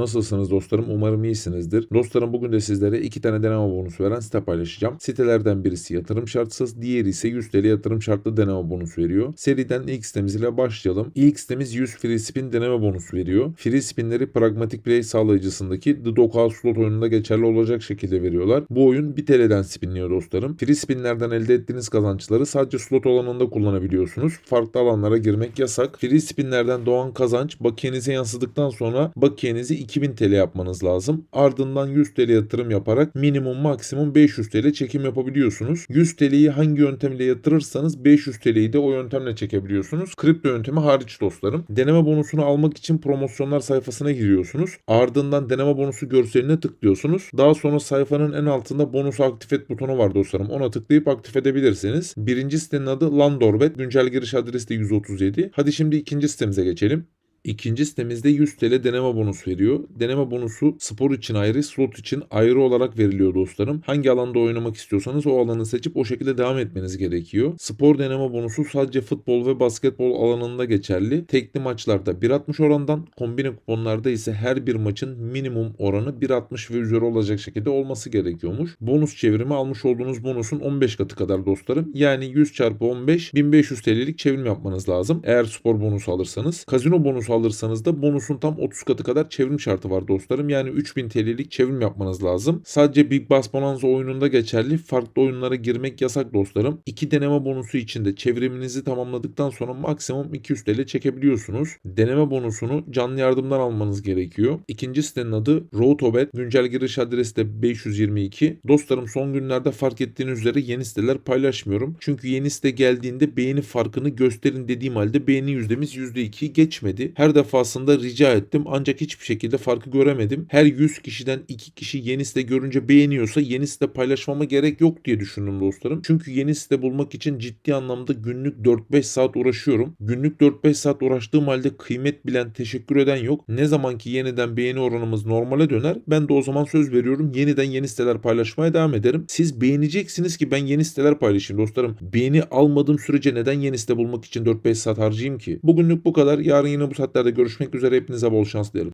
Nasılsınız dostlarım? Umarım iyisinizdir. Dostlarım bugün de sizlere iki tane deneme bonusu veren site paylaşacağım. Sitelerden birisi yatırım şartsız, diğeri ise 100 TL yatırım şartlı deneme bonusu veriyor. Seriden ilk sitemiz ile başlayalım. İlk sitemiz 100 free spin deneme bonusu veriyor. Free spinleri Pragmatic Play sağlayıcısındaki The Dogal slot oyununda geçerli olacak şekilde veriyorlar. Bu oyun 1 TL'den spinliyor dostlarım. Free spinlerden elde ettiğiniz kazançları sadece slot alanında kullanabiliyorsunuz. Farklı alanlara girmek yasak. Free spinlerden doğan kazanç bakiyenize yansıdıktan sonra bakiyenizi 2000 TL yapmanız lazım. Ardından 100 TL yatırım yaparak minimum maksimum 500 TL çekim yapabiliyorsunuz. 100 TL'yi hangi yöntemle yatırırsanız 500 TL'yi de o yöntemle çekebiliyorsunuz. Kripto yöntemi hariç dostlarım. Deneme bonusunu almak için promosyonlar sayfasına giriyorsunuz. Ardından deneme bonusu görseline tıklıyorsunuz. Daha sonra sayfanın en altında bonus aktif et butonu var dostlarım. Ona tıklayıp aktif edebilirsiniz. Birinci sitenin adı Landorbet. Güncel giriş adresi de 137. Hadi şimdi ikinci sitemize geçelim. İkinci sitemizde 100 TL deneme bonusu veriyor. Deneme bonusu spor için ayrı, slot için ayrı olarak veriliyor dostlarım. Hangi alanda oynamak istiyorsanız o alanı seçip o şekilde devam etmeniz gerekiyor. Spor deneme bonusu sadece futbol ve basketbol alanında geçerli. Tekli maçlarda 1.60 orandan, kombine kuponlarda ise her bir maçın minimum oranı 1.60 ve üzeri olacak şekilde olması gerekiyormuş. Bonus çevrimi almış olduğunuz bonusun 15 katı kadar dostlarım. Yani 100 çarpı 15 1500 TL'lik çevrim yapmanız lazım. Eğer spor bonusu alırsanız. Kazino bonusu alırsanız da bonusun tam 30 katı kadar çevrim şartı var dostlarım. Yani 3000 TL'lik çevrim yapmanız lazım. Sadece Big Bass Bonanza oyununda geçerli. Farklı oyunlara girmek yasak dostlarım. İki deneme bonusu içinde çevriminizi tamamladıktan sonra maksimum 200 TL çekebiliyorsunuz. Deneme bonusunu canlı yardımdan almanız gerekiyor. İkinci sitenin adı Routobet. Güncel giriş adresi de 522. Dostlarım son günlerde fark ettiğiniz üzere yeni siteler paylaşmıyorum. Çünkü yeni site geldiğinde beğeni farkını gösterin dediğim halde beğeni yüzdemiz %2'yi geçmedi. Her defasında rica ettim ancak hiçbir şekilde farkı göremedim. Her 100 kişiden 2 kişi yeni site görünce beğeniyorsa yeni site paylaşmama gerek yok diye düşündüm dostlarım. Çünkü yeni site bulmak için ciddi anlamda günlük 4-5 saat uğraşıyorum. Günlük 4-5 saat uğraştığım halde kıymet bilen, teşekkür eden yok. Ne zaman ki yeniden beğeni oranımız normale döner ben de o zaman söz veriyorum yeniden yeni siteler paylaşmaya devam ederim. Siz beğeneceksiniz ki ben yeni siteler paylaşayım dostlarım. Beğeni almadığım sürece neden yeni site bulmak için 4-5 saat harcayayım ki? Bugünlük bu kadar. Yarın yine bu saatlerde görüşmek üzere. Hepinize bol şans dilerim.